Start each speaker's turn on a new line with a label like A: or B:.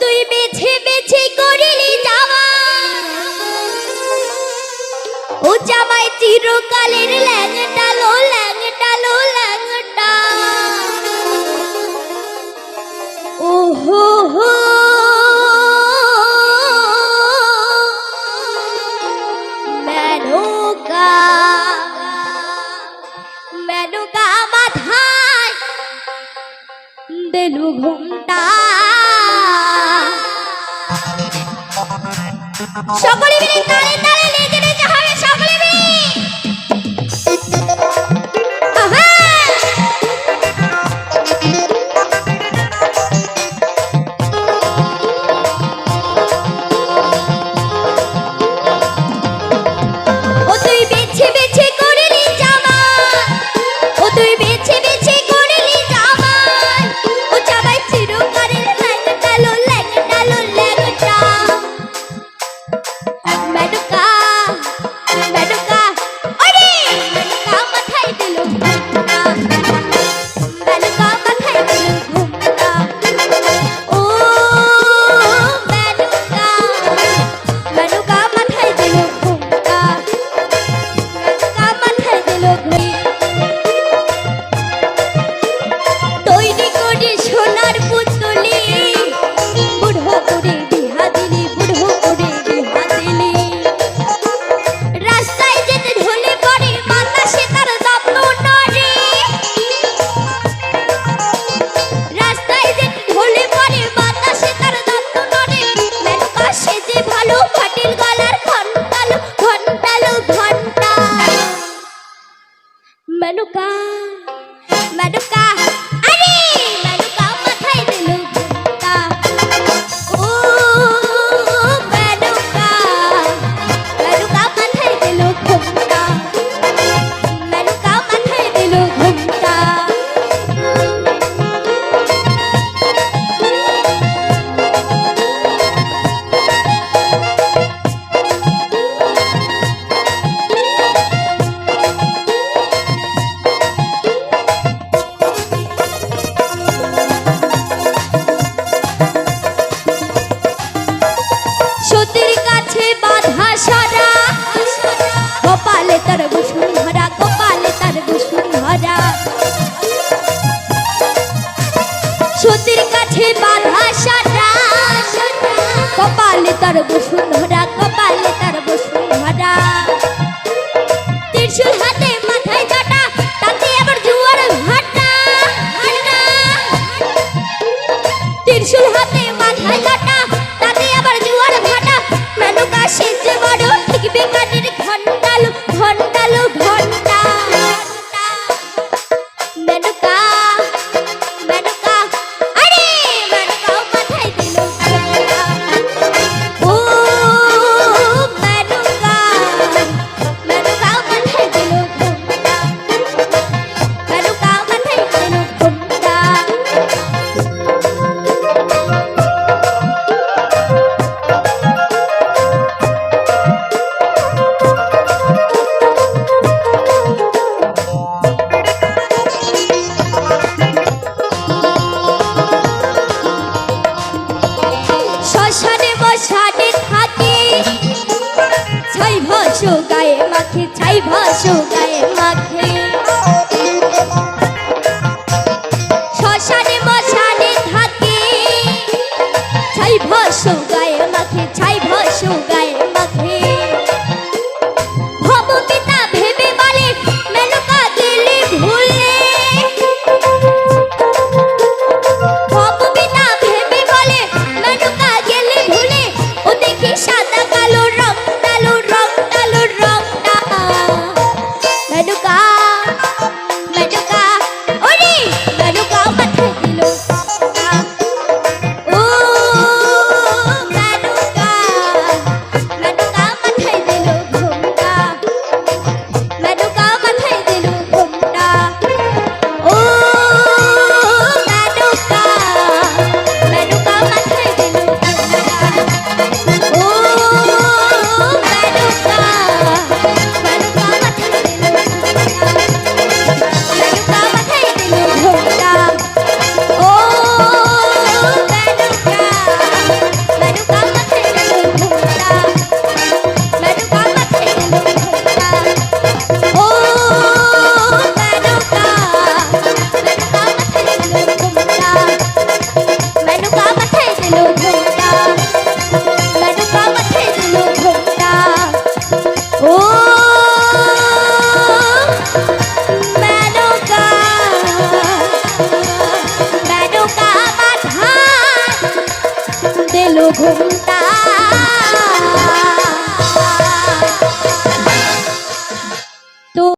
A: তুই বেছে বেছে করিলি যাওয়া। ও জামাই চিরকালের ল্যাংটা লো ল্যাংটা লো, ল্যাংটা। ও হো। হো মেনুকা মাথায় দেনু ঘুমটা সকলে মিলে তালে তালে লেগে যেতে হবে সকলে মিলে। হারা সতীর কাছে বাধা সারা কপালে তার বসুন ধরা কপালে তার বসুন ধরা ত্রিশুল হাতে মাথায় কাটা, তাতে আবার জুয়ার ভাটা। ত্রিশুল হাতে মাথায় কাটা Mark him. ঘুমটা